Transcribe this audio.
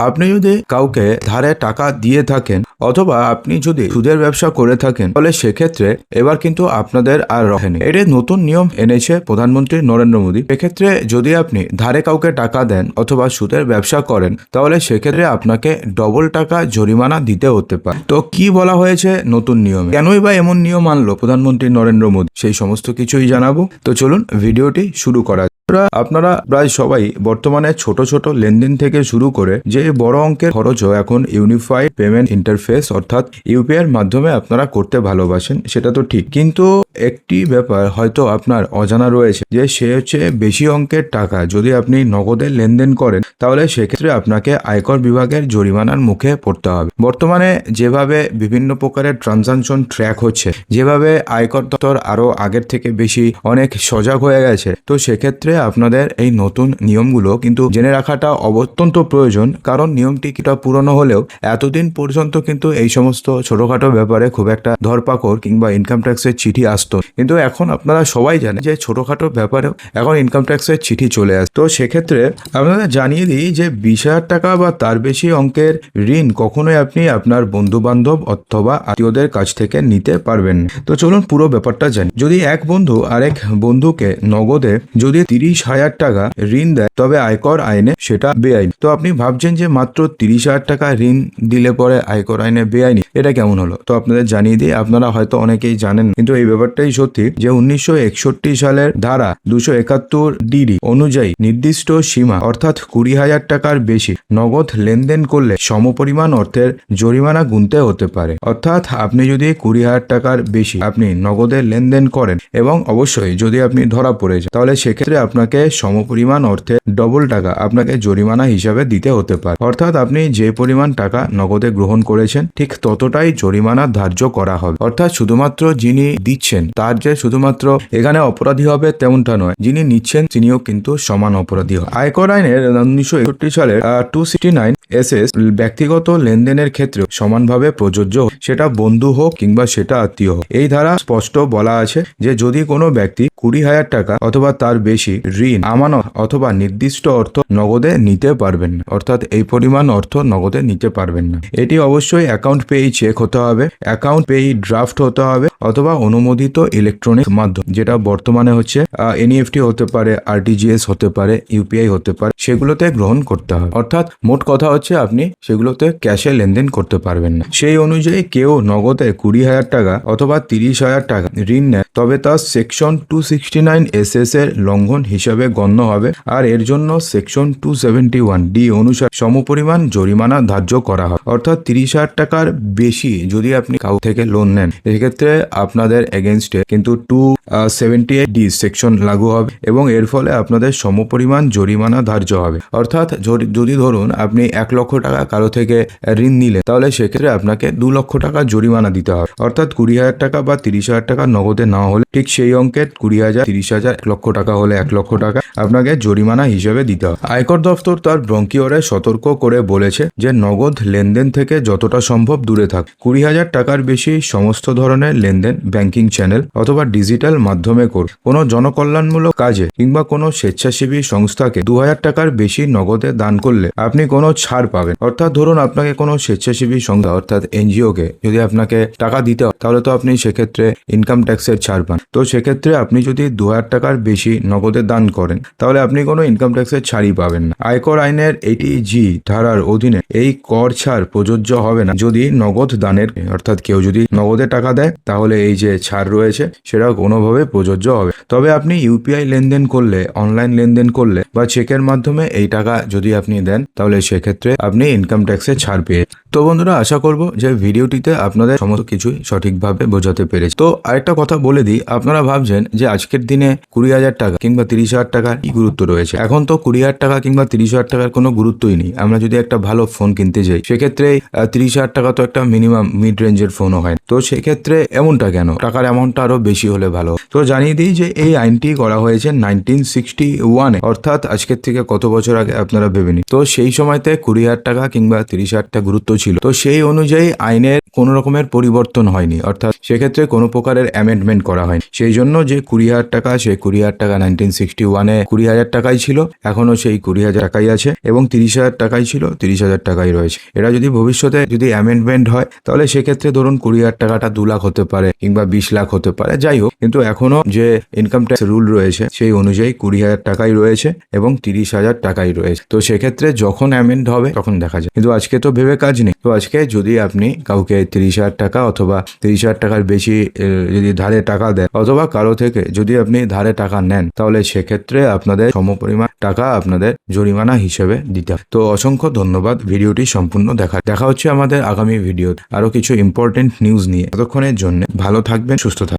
আপনি যদি কাউকে ধারে টাকা দিয়ে থাকেন অথবা আপনি যদি সুদের ব্যবসা করে থাকেন, তাহলে সেক্ষেত্রে এবার কিন্তু আপনাদের আর রহেনি এটি নতুন নিয়ম এনেছে প্রধানমন্ত্রী নরেন্দ্র মোদী। এক্ষেত্রে যদি আপনি ধারে কাউকে টাকা দেন অথবা সুদের ব্যবসা করেন, তাহলে সেক্ষেত্রে আপনাকে ডবল টাকা জরিমানা দিতে হতে পারে। তো কি বলা হয়েছে নতুন নিয়মে? কেনই বা এমন নিয়ম আনলো প্রধানমন্ত্রী নরেন্দ্র মোদী? সেই সমস্ত কিছুই জানাব। তো চলুন ভিডিওটি শুরু করা। আপনারা প্রায় সবাই বর্তমানে ছোট ছোট লেনদেন থেকে শুরু করে যে বড় অঙ্কের খরচও এখন ইউনিফাইড পেমেন্ট ইন্টারফেস অর্থাৎ ইউপিআই এর মাধ্যমে আপনারা করতে ভালোবাসেন, সেটা তো ঠিক। কিন্তু একটি ব্যাপার হয়তো আপনার অজানা রয়েছে যে সে হচ্ছে বেশি অঙ্কের টাকা। যদি আপনি নগদে লেনদেন করেন, তাহলে সেক্ষেত্রে আপনাকে আয়কর বিভাগের জরিমানার মুখে পড়তে হবে। বর্তমানে যেভাবে বিভিন্ন প্রকারের ট্রানজাকশন ট্র্যাক হচ্ছে, যেভাবে আয়কর দপ্তর আরও আগের থেকে বেশি, অনেক সজাগ হয়ে গেছে, তো সেক্ষেত্রে আপনাদের এই নতুন নিয়মগুলো কিন্তু জেনে রাখাটা অত্যন্ত প্রয়োজন। কারণ নিয়মটি কিছুটা পুরনো হলেও এতদিন পর্যন্ত কিন্তু এই সমস্ত ছোটখাটো ব্যাপারে খুব একটা ধরপাকড় কিংবা ইনকাম ট্যাক্সের চিঠি আসতো। কিন্তু এখন আপনারা সবাই জানেন যে ছোটখাটো ব্যাপারেও এখন ইনকাম ট্যাক্সের চিঠি চলে আসে। তো সেক্ষেত্রে আপনাদের জানিয়ে দিই যে বিশ হাজার টাকা বা তার বেশি অঙ্কের ঋণ কখনোই আপনি আপনার বন্ধু বান্ধব অথবা আত্মীয়দের কাছ থেকে নিতে পারবেন। তো চলুন পুরো ব্যাপারটা জানি। যদি এক বন্ধু আরেক বন্ধুকে নগদে যদি তিরিশ হাজার টাকা ঋণ দেয়, তবে আয়কর আইনে সেটা বেআইন। তো আপনি ভাবছেন যে মাত্র তিরিশ হাজার টাকা ঋণ দিলে পরে আয়কর আইনে বেআইনি। এটা কেমন হলো? তো আপনাদের জানিয়ে দিই, আপনারা হয়তো অনেকেই জানেন, কিন্তু এই ব্যাপারটাই সত্যি যে উনিশশো একষট্টি সালের ধারা দুশো একাত্তর ডিডি অনুযায়ী নির্দিষ্ট সীমা, অর্থাৎ কুড়ি হাজার টাকার বেশি নগদ লেনদেন করলে সমপরিমাণ অর্থের জরিমানা গুনতে হতে পারে। অর্থাৎ আপনি যদি কুড়ি হাজার টাকার বেশি আপনি নগদে লেনদেন করেন এবং অবশ্যই যদি আপনি ধরা পড়ে যান, তাহলে সেক্ষেত্রে আপনাকে সমপরিমাণ অর্থে ডবল টাকা আপনাকে জরিমানা হিসাবে দিতে হতে পারে। অর্থাৎ আপনি যে পরিমাণ টাকা নগদে গ্রহণ করেছেন ঠিক ততটাই জরিমানা ধার্য করা হবে। অর্থাৎ শুধুমাত্র যিনি দিচ্ছেন, তার যে শুধুমাত্র এখানে অপরাধী হবে তেমনটা নয়, যিনি নিচ্ছেন তিনিও কিন্তু সমান অপরাধী হয় আয়কর আইনের উনিশশো একষট্টি সালের two sixty nine S S ব্যক্তিগত লেনদেনের ক্ষেত্রে সমানভাবে প্রযোজ্য সেটা বন্ধু হোক কিংবা সেটা আত্মীয় হোক। এই ধারা স্পষ্ট বলা আছে যে যদি কোনো ব্যক্তি কুড়ি হাজার টাকা অথবা তার বেশি ঋণ, আমানত অথবা নির্দিষ্ট অর্থ নগদে নিতে পারবেন না, অর্থাৎ এই পরিমাণ অর্থ নগদে নিতে পারবেন না। এটি অবশ্যই অ্যাকাউন্ট পেই চেক হতে হবে অ্যাকাউন্ট পেই ড্রাফট হতে হবে অথবা অনুমোদিত ইলেকট্রনিক মাধ্যম, যেটা বর্তমানে হচ্ছে এনইএফটি হতে পারে আরটিজিএস হতে পারে ইউপিআই হতে পারে, সেগুলোতে গ্রহণ করতে হবে। অর্থাৎ মোট কথা হচ্ছে আপনি সেগুলোতে ক্যাশে লেনদেন করতে পারবেন না। সেই অনুযায়ী কেউ নগদে কুড়ি হাজার টাকা অথবা তিরিশ হাজার টাকা ঋণ নেয়, তবে তা section two sixty nine S S এর লঙ্ঘন হিসাবে গণ্য হবে, আর এর জন্য section two seventy one D অনুসারে সমপরিমাণ জরিমানা ধার্য করা হয়। অর্থাৎ তিরিশ হাজার টাকার বেশি যদি আপনি কাউ থেকে লোন নেন, এক্ষেত্রে আপনাদের এগেনস্টে কিন্তু two seventy eight D section লাগু হবে এবং এর ফলে আপনাদের সমপরিমাণ জরিমানা ধার্য হবে। অর্থাৎ যদি ধরুন আপনি এক লক্ষ টাকা কারও থেকে ঋণ নিলেন, তাহলে সেক্ষেত্রে আপনাকে দু লক্ষ টাকা জরিমানা দিতে হবে। অর্থাৎ কুড়ি হাজার টাকা বা তিরিশ হাজার টাকা নগদে না হলে ঠিক সেই অঙ্কের কুড়ি হাজার, তিরিশ হাজার, এক লক্ষ টাকা হলে এক লক্ষ টাকা আপনাকে জরিমানা হিসেবে দিতে হবে। আয়কর দপ্তর তার ব্রঙ্কিওরে সতর্ক করে বলেছে যে নগদ লেনদেন থেকে যতটা সম্ভব, দূরে থাক। কুড়ি হাজার টাকার বেশি সমস্ত ধরনের লেনদেন ব্যাংকিং চ্যানেল অথবা ডিজিটাল মাধ্যমে কর কোনো জনকল্যাণমূলক কাজে কিংবা কোনো স্বেচ্ছাসেবী সংস্থাকে দু হাজার টাকার বেশি নগদে দান করলে আপনি কোনো ছাড় পাবেন। অর্থাৎ ধরুন আপনাকে কোনো স্বেচ্ছাসেবী সংস্থা অর্থাৎ এনজিওকে যদি আপনাকে টাকা দিতে হয়, তাহলে তো আপনি সেক্ষেত্রে ইনকাম ট্যাক্সের ছাড় পান। তো সেক্ষেত্রে আপনি যদি দু হাজার টাকার বেশি নগদে দান করেন, তাহলে আপনি কোনো ইনকাম ট্যাক্সের ছাড়ই পাবেন না। আয়কর আইনের এইটি জি ধারার অধীনে এই কর ছাড় প্রযোজ্য হবে না। যদি নগদ দানের, অর্থাৎ কেউ যদি নগদে টাকা দেয়, তাহলে এই যে ছাড় রয়েছে সেটা কোনোভাবে প্রযোজ্য হবে। তবে আপনি ইউপিআই লেনদেন করলে, অনলাইন লেনদেন করলে বা চেকের মাধ্যমে এই টাকা যদি আপনি দেন, তাহলে সেক্ষেত্রে আপনি ইনকাম ট্যাক্সে ছাড় পেয়ে তো বন্ধুরা, আশা করব যে ভিডিওটিতে আপনাদের সমস্ত কিছুই সঠিকভাবে বোঝাতে পেরেছি। তো আরেকটা কথা বলে দিই, আপনারা ভাবছেন যে আজকের দিনে কুড়ি হাজার টাকা কিংবা তিরিশ হাজার টাকার কি গুরুত্ব রয়েছে? এখন তো কুড়ি হাজার টাকা কিংবা তিরিশ হাজার টাকার কোনো গুরুত্বই নেই। আমরা যদি একটা ভালো ফোন কিনতে যাই, সেক্ষেত্রে তিরিশ হাজার টাকা তো একটা মিনিমাম, মিড রেঞ্জের ফোনও হয় তো সেক্ষেত্রে এমনটা কেন? টাকার অ্যামাউন্টটা আরও বেশি হলে ভালো। তো জানিয়ে দিই যে এই আইনটি করা হয়েছে নাইনটিন সিক্সটি ওয়ানে অর্থাৎ আজকের থেকে কত বছর আগে আপনারা ভেবে নিন। তো সেই সময়তে কুড়ি হাজার টাকা কিংবা তিরিশ হাজার টাকা গুরুত্ব ছিল। তো সেই অনুযায়ী আইনের কোনো রকমের পরিবর্তন হয়নি। অর্থাৎ সেক্ষেত্রে কোনো প্রকারের অ্যামেন্ডমেন্ট করা হয়নি। সেই জন্য যে কুড়ি হাজার টাকা, সেই কুড়ি হাজার টাকা নাইনটিন সিক্সটি ওয়ানে কুড়ি হাজার টাকাই ছিল। এখনও সেই কুড়ি হাজার টাকাই আছে এবং তিরিশ হাজার টাকাই ছিল, তিরিশ হাজার টাকাই রয়েছে। এটা যদি ভবিষ্যতে যদি অ্যামেন্ডমেন্ট হয়, তাহলে সেক্ষেত্রে ধরুন কুড়ি হাজার টাকাটা দু লাখ হতে পারে কিংবা বিশ লাখ হতে পারে, যাই হোক। কিন্তু এখনও যে ইনকাম ট্যাক্স রুল রয়েছে, সেই অনুযায়ী কুড়ি হাজার টাকাই রয়েছে এবং তিরিশ হাজার টাকাই রয়েছে। তো সেক্ষেত্রে যখন অ্যামেন্ড হবে, তখন দেখা যায় কিন্তু আজকে তো ভেবে কাজ নেই। তো আজকে যদি আপনি কাউকে তিরিশ হাজার টাকা অথবা তিরিশ হাজার টাকার বেশি যদি ধারে টাকা দেন অথবা কারও থেকে যদি আপনি ধারে টাকা নেন, তাহলে সেক্ষেত্রে আপনাদের সমপরিমাণ টাকা আপনাদের জরিমানা হিসেবে দিতে হবে। তো অসংখ্য ধন্যবাদ ভিডিওটি সম্পূর্ণ দেখা দেখা হচ্ছে আমাদের আগামী ভিডিও আরও কিছু ইম্পর্টেন্ট নিউজ নিয়ে। ততক্ষণের জন্য ভালো থাকবেন, সুস্থ থাকবেন।